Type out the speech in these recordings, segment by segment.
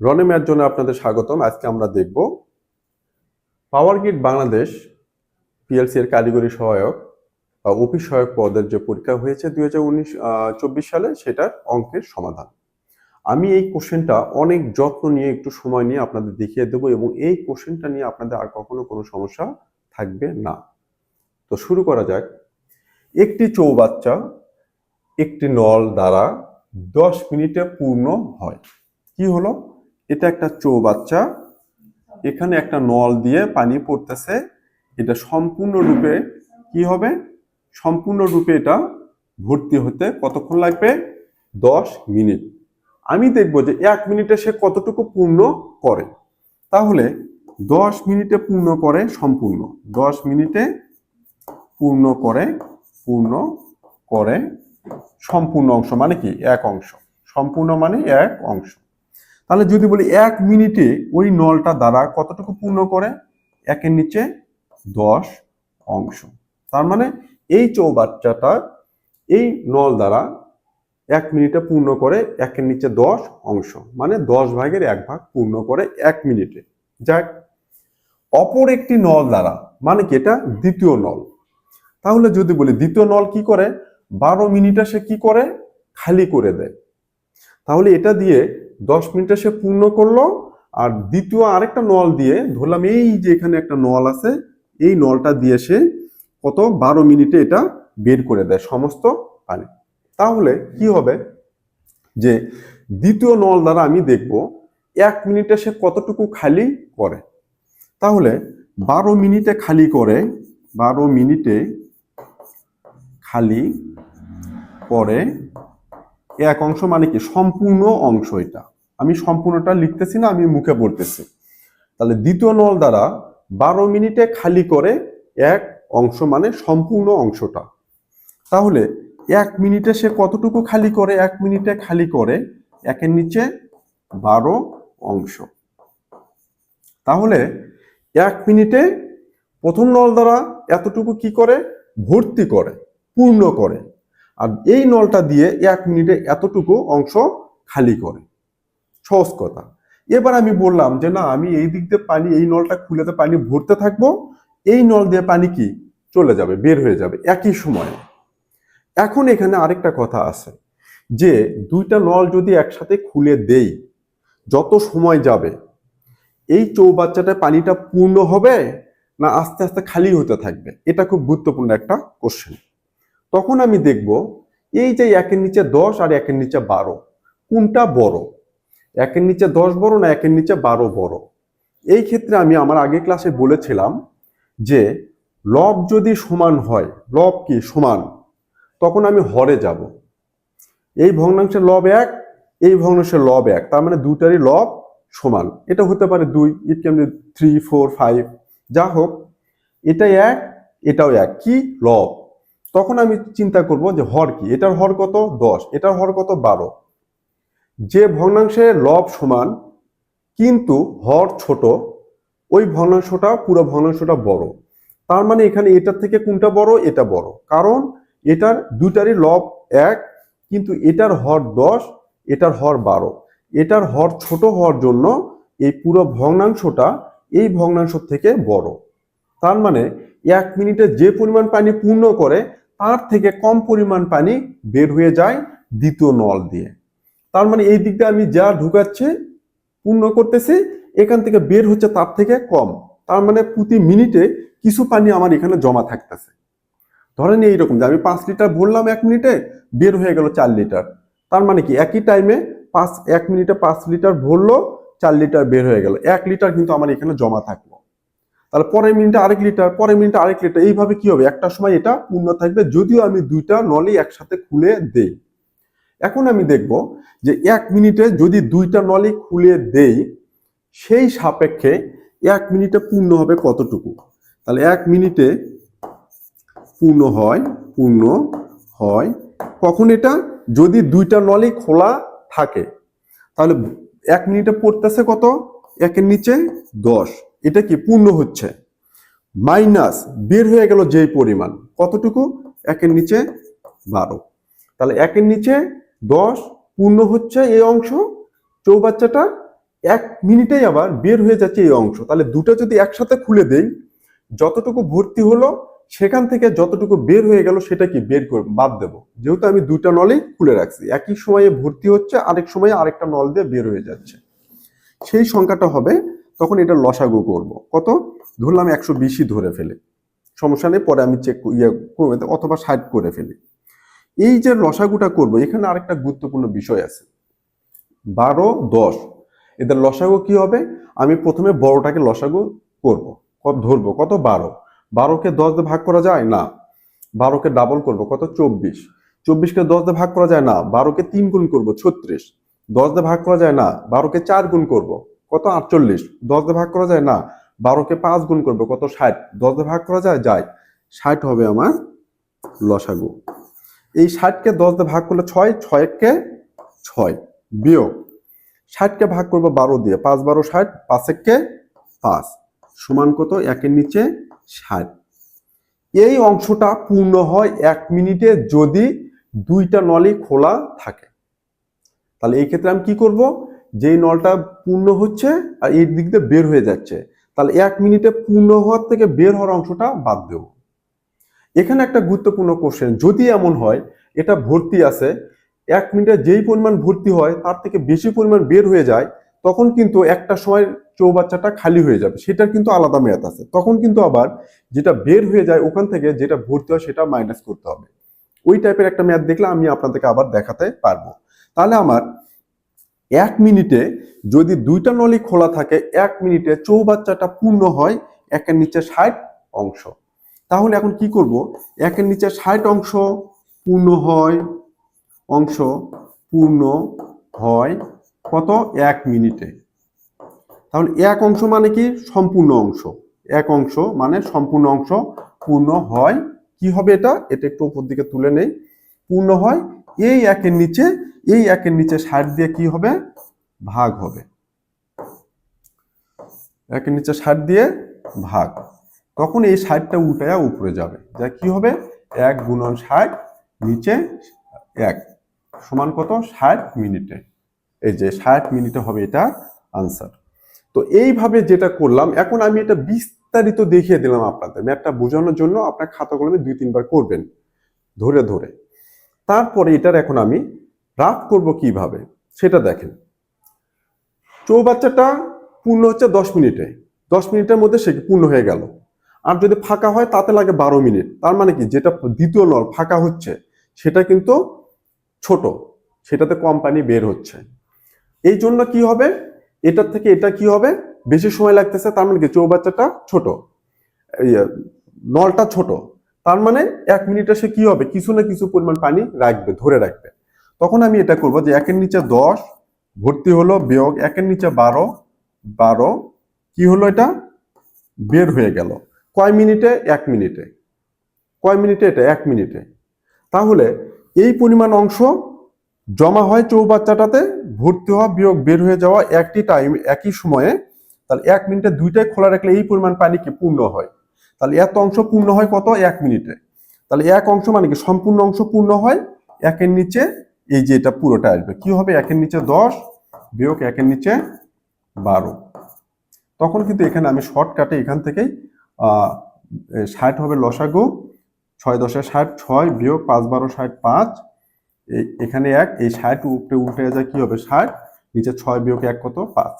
রনে match জন্য আপনাদের স্বাগতম। আজকে আমরা দেখব পাওয়ার গ্রিড বাংলাদেশ পিএলসি এর কারিগরি সহায়ক বা অফিস সহায়ক পদের যে পরীক্ষা হয়েছে দুই হাজার উনিশ চব্বিশ সালে, সেটার অঙ্কের সমাধান। আমি এই কোশ্চেনটা অনেক যত্ন নিয়ে, একটু সময় নিয়ে আপনাদের দেখিয়ে দেবো এবং এই কোশ্চেনটা নিয়ে আপনাদের আর কখনো কোনো সমস্যা থাকবে না। তো শুরু করা যাক। একটি চৌবাচ্চা, একটি নল দ্বারা দশ মিনিটে পূর্ণ হয়। কি হলো? এটা একটা চৌবাচ্চা। এখানে একটা নল দিয়ে পানি পড়তেছে। এটা সম্পূর্ণরূপে কি হবে? সম্পূর্ণরূপে এটা ভর্তি হতে কতক্ষণ লাগবে? দশ মিনিট। আমি দেখব যে এক মিনিটে সে কতটুকু পূর্ণ করে। তাহলে দশ মিনিটে পূর্ণ করে সম্পূর্ণ। দশ মিনিটে পূর্ণ করে পূর্ণ করে সম্পূর্ণ অংশ মানে কি? এক অংশ। সম্পূর্ণ মানে এক অংশ। তাহলে যদি বলি এক মিনিটে ওই নলটা দ্বারা কতটুকু পূর্ণ করে? একের নিচে দশ অংশ। তার মানে এই চৌবাচ্চাটা এই নল দ্বারা এক মিনিটে পূর্ণ করে একের নিচে দশ অংশ। মানে দশ ভাগের এক ভাগ পূর্ণ করে এক মিনিটে। যাক, অপর একটি নল দ্বারা মানে কি এটা? দ্বিতীয় নল। তাহলে যদি বলি দ্বিতীয় নল কি করে? বারো মিনিটে সে কি করে? খালি করে দেয়। তাহলে এটা দিয়ে দশ মিনিটে সে পূর্ণ করল, আর দ্বিতীয় আরেকটা নল দিয়ে, ধরলাম এই যে এখানে একটা নল আছে, এই নলটা দিয়ে সে কত? বারো মিনিটে এটা বের করে দেয় সমস্ত পানি। তাহলে কি হবে? যে দ্বিতীয় নল দ্বারা আমি দেখব, এক মিনিটে সে কতটুকু খালি করে? তাহলে বারো মিনিটে খালি করে, বারো মিনিটে খালি করে এক অংশ মানে কি? সম্পূর্ণ অংশ এটা। আমি সম্পূর্ণটা লিখতেছি না, আমি মুখে বলতেছি। তাহলে দ্বিতীয় নল দ্বারা বারো মিনিটে খালি করে এক অংশ মানে সম্পূর্ণ অংশটা। তাহলে এক মিনিটে সে কতটুকু খালি করে? এক মিনিটে খালি করে একের নিচে বারো অংশ। তাহলে এক মিনিটে প্রথম নল দ্বারা এতটুকু কি করে? ভর্তি করে, পূর্ণ করে। আর এই নলটা দিয়ে এক মিনিটে এতটুকু অংশ খালি করে। সহজ কথা। এবার আমি বললাম যে, না, আমি এই দিক দিয়ে পানি, এই নলটা খুলেতে পানি ভরতে থাকব। এই নল দিয়ে পানি কি? চলে যাবে, বের হয়ে যাবে, একই সময়ে। এখন এখানে আরেকটা কথা আছে যে, দুইটা নল যদি একসাথে খুলে দেই, যত সময় যাবে, এই চৌবাচ্চাটা পানিটা পূর্ণ হবে না আস্তে আস্তে খালি হতে থাকবে? এটা খুব গুরুত্বপূর্ণ একটা কোশ্চেন তখন আমি দেখব এই যে একের নিচে দশ আর একের নিচে বারো, কোনটা বড়? একের নিচে দশ বড় না একের নিচে বারো বড়? এই ক্ষেত্রে আমি আমার আগে ক্লাসে বলেছিলাম যে লব যদি সমান হয়, লব কি? সমান। তখন আমি হরে যাব। এই ভগ্নাংশের লব এক, এই ভগ্নাংশের লব এক, তার মানে দুটারই লব সমান। এটা হতে পারে দুই it can three four five যা হোক এটা এক, এটাও এক। কি? লব। তখন আমি চিন্তা করব যে হর কি? এটার হর কত? দশ। এটার হর কত? বারো। যে ভগ্নাংশের লব সমান, কিন্তু হর ছোট, ওই ভগ্নাংশটা পুরো ভগ্নাংশটা বড়। তার মানে এখানে এটার থেকে কোনটা বড়? এটা বড়। কারণ এটার দুটারই লব এক, কিন্তু এটার হর দশ, এটার হর বারো। এটার হর ছোট হওয়ার জন্য এই পুরো ভগ্নাংশটা এই ভগ্নাংশ থেকে বড়। তার মানে এক মিনিটে যে পরিমাণ পানি পূর্ণ করে তার থেকে কম পরিমাণ পানি বের হয়ে যায় দ্বিতীয় নল দিয়ে। তার মানে এই দিকটা আমি যা ঢুকাচ্ছি, পূর্ণ করতেছি, এখান থেকে বের হচ্ছে তার থেকে কম। তার মানে প্রতি মিনিটে কিছু পানি আমার এখানে জমা থাকতেছে। ধরেন এইরকম যে আমি পাঁচ লিটার ভরলাম এক মিনিটে, বের হয়ে গেল চার লিটার। তার মানে কি একই টাইমে পাঁচ, এক মিনিটে পাঁচ লিটার ভরলো, চার লিটার বের হয়ে গেল। এক লিটার কিন্তু আমার এখানে জমা থাকল। তাহলে পরের মিনিটে আরেক লিটার, পরের মিনিটে আরেক লিটার, এইভাবে কি হবে? একটা সময় এটা পূর্ণ থাকবে, যদিও আমি দুইটা নলই একসাথে খুলে দেই। এখন আমি দেখব যে এক মিনিটে যদি দুইটা নলই খুলে দেই, সেই সাপেক্ষে এক মিনিটে পূর্ণ হবে কতটুকু? তাহলে এক মিনিটে পূর্ণ হয় পূর্ণ হয়, কখন এটা? যদি দুইটা নলই খোলা থাকে, তাহলে এক মিনিটে পড়তেছে কত? একের নিচে দশ। এটা কি পূর্ণ হচ্ছে? মাইনাস বের হয়ে গেল যেই পরিমাণ, কতটুকু? একের নিচে বারো। তাহলে একের নিচে দশ পূর্ণ হচ্ছে এই অংশ, চৌবাচ্চাটা এক মিনিটেই আবার বের হয়ে যাচ্ছে এই অংশ। তাহলে দুটো যদি একসাথে খুলে দেই, যতটুকু ভর্তি হলো, সেখান থেকে যতটুকু বের হয়ে গেল সেটা কি বের করে, বাদ দেব। যেহেতু আমি দুইটা নলেই খুলে রাখছি, একই সময়ে ভর্তি হচ্ছে, আরেক সময়ে আরেকটা নল দিয়ে বের হয়ে যাচ্ছে। সেই সংখ্যাটা হবে তখন এটা লসাগু করব। কত? ধরলাম একশো বিশই ধরে ফেলে। সমস্যা নেই, পরে আমি চেক ইয়ে করব, অথবা ষাট করে ফেলি। এই যে লসাগুটা করব, এখানে আরেকটা গুরুত্বপূর্ণ বিষয় আছে। বারো, দশ, এদের লসাগু কি হবে? আমি প্রথমে বড়টাকে লসাগু করব। কত ধরবো? কত? বারো। বারোকে দশ দিয়ে ভাগ করা যায়? না। বারোকে ডাবল করব। কত? চব্বিশ। চব্বিশকে দশ দিয়ে ভাগ করা যায়? না। বারোকে তিন গুণ করব, ছত্রিশ। দশ দিয়ে ভাগ করা যায়? না। বারোকে চার গুণ করব। কত আটচল্লিশ? দশ দিয়ে ভাগ করা যায়? না। বারোকে পাঁচ গুণ করবে, কত? ষাট। দশ দিয়ে ভাগ করা যায়? যায়। ষাট হবে আমার লসাগু। এই ষাটকে দশ দিয়ে ভাগ করলে ছয়, ছয়কে ছয়। বিয়োগ। ষাটকে ভাগ করব বারো দিয়ে। পাঁচ, বারো, ষাট। পাঁচেককে পাঁচ। সমান কত? একের নিচে ষাট। এই অংশটা পূর্ণ হয় এক মিনিটে যদি দুইটা নলই খোলা থাকে। তাহলে এই ক্ষেত্রে আমি কি করব? যেই নলটা পূর্ণ হচ্ছে আর এই দিক দিয়ে বের হয়ে যাচ্ছে, তাহলে এক মিনিটে পূর্ণ হওয়ার থেকে বের হওয়ার অংশটা বাদ দেব। এখানে একটা গুরুত্বপূর্ণ কোশ্চেন যদি এমন হয়, এটা ভর্তি আছে, এক মিনিটে যেই পরিমাণ ভর্তি হয়, তার থেকে বেশি পরিমাণ বের হয়ে যায়, তখন কিন্তু একটা সময় চৌবাচ্চাটা খালি হয়ে যাবে, সেটার কিন্তু আলাদা মেয়াদ আছে। তখন কিন্তু আবার যেটা বের হয়ে যায় ওখান থেকে যেটা ভর্তি হয় সেটা মাইনাস করতে হবে। ওই টাইপের একটা মেয়াদ দেখলে আমি আপনাদেরকে আবার দেখাতে পারব। তাহলে আমার এক মিনিটে যদি দুইটা নলি খোলা থাকে, এক মিনিটে চৌবাচ্চাটা পূর্ণ হয় একের নিচে ষাট অংশ। তাহলে এখন কি করব? একের নিচে ষাট অংশ পূর্ণ হয়, অংশ পূর্ণ হয় কত? এক মিনিটে। তাহলে এক অংশ মানে কি? সম্পূর্ণ অংশ। এক অংশ মানে সম্পূর্ণ অংশ পূর্ণ হয়। কি হবে এটা? এটা একটু উপর দিকে তুলে নেই। পূর্ণ হয় এই একের নিচে, এই একের নিচে ষাট দিয়ে কি হবে? ভাগ হবে। একের নিচে ষাট দিয়ে ভাগ। তখন এই ষাটটা উল্টায়া উপরে যাবে। যা কি হবে? এক গুণন ষাট, নিচে এক। সমান কত? ষাট মিনিটে। এই যে ষাট মিনিটে হবে এটা আনসার তো এইভাবে যেটা করলাম, এখন আমি এটা বিস্তারিত দেখিয়ে দিলাম আপনাদের। ম্যাথটা বোঝানোর জন্য আপনার খাতা কলমে দুই তিনবার করবেন। ধরে ধরে। তারপরে এটার এখন আমি রাফ করব কীভাবে? সেটা দেখেন। চৌবাচ্চাটা পূর্ণ হচ্ছে দশ মিনিটে। দশ মিনিটের মধ্যে সে পূর্ণ হয়ে গেল। আর যদি ফাঁকা হয়, তাতে লাগে বারো মিনিট। তার মানে কি? যেটা দ্বিতীয় নল ফাঁকা হচ্ছে, সেটা কিন্তু ছোট। সেটাতে কম পানি বের হচ্ছে। এই জন্য কি হবে? এটার থেকে এটা কি হবে? বেশি সময় লাগতেছে, তার মানে কি? চৌবাচ্চাটা ছোট। নলটা ছোট। তার মানে এক মিনিটে সে কি হবে? কিছু না কিছু পরিমাণ পানি রাখবে, ধরে রাখবে। তখন আমি এটা করব যে একের নিচে দশ, ভর্তি হলো, বিয়োগ একের নিচে বারো বারো, কি হলো এটা? বের হয়ে গেল। কয় মিনিটে? এক মিনিটে। কয় মিনিটে এটা? এক মিনিটে। তাহলে এই পরিমাণ অংশ জমা হয় চৌবাচ্চাটাতে, ভর্তি হওয়া, বিয়োগ বের হয়ে যাওয়া একটি টাইম একই সময়ে, তাহলে এক মিনিটে দুইটাই খোলা রাখলে এই পরিমাণ পানি কি পূর্ণ হয়। তাহলে এত অংশ পূর্ণ হয় কত? এক মিনিটে। তাহলে এক অংশ মানে কি? সম্পূর্ণ অংশ পূর্ণ হয়, একের নিচে এই যে এটা পুরোটা আসবে। কি হবে? একের নিচে দশ, বিয়োগ একের নিচে বারো। তখন কিন্তু এখানে আমি শর্টকাটে এখান থেকেই ষাট হবে লসাগু, ছয় দশে ষাট, ছয় বিয়োগ পাঁচ বারো, ষাট পাঁচ। এখানে এক, এই ষাট উপরে উঠে যায়, কি হবে? ষাট। নিচে ছয় বিয়োগ এক কত? পাঁচ।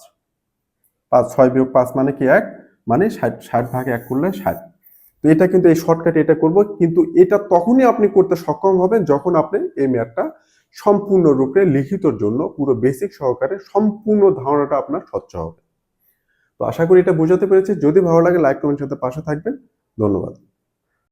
পাঁচ, ছয় বিয়োগ পাঁচ মানে কি? এক। মানে ষাট ষাট ভাগ এক করলে ষাট। তো এটা কিন্তু এই শর্টকাটে এটা করব, কিন্তু এটা তখনই আপনি করতে সক্ষম হবেন যখন আপনি এই ম্যাথটা সম্পূর্ণরূপে লিখিতর জন্য পুরো বেসিক সহকারে সম্পূর্ণ ধারণাটা আপনার স্বচ্ছ হবে। তো আশা করি এটা বোঝাতে পেরেছি। যদি ভালো লাগে লাইক কমেন্ট সাথে পাশে থাকবেন। ধন্যবাদ।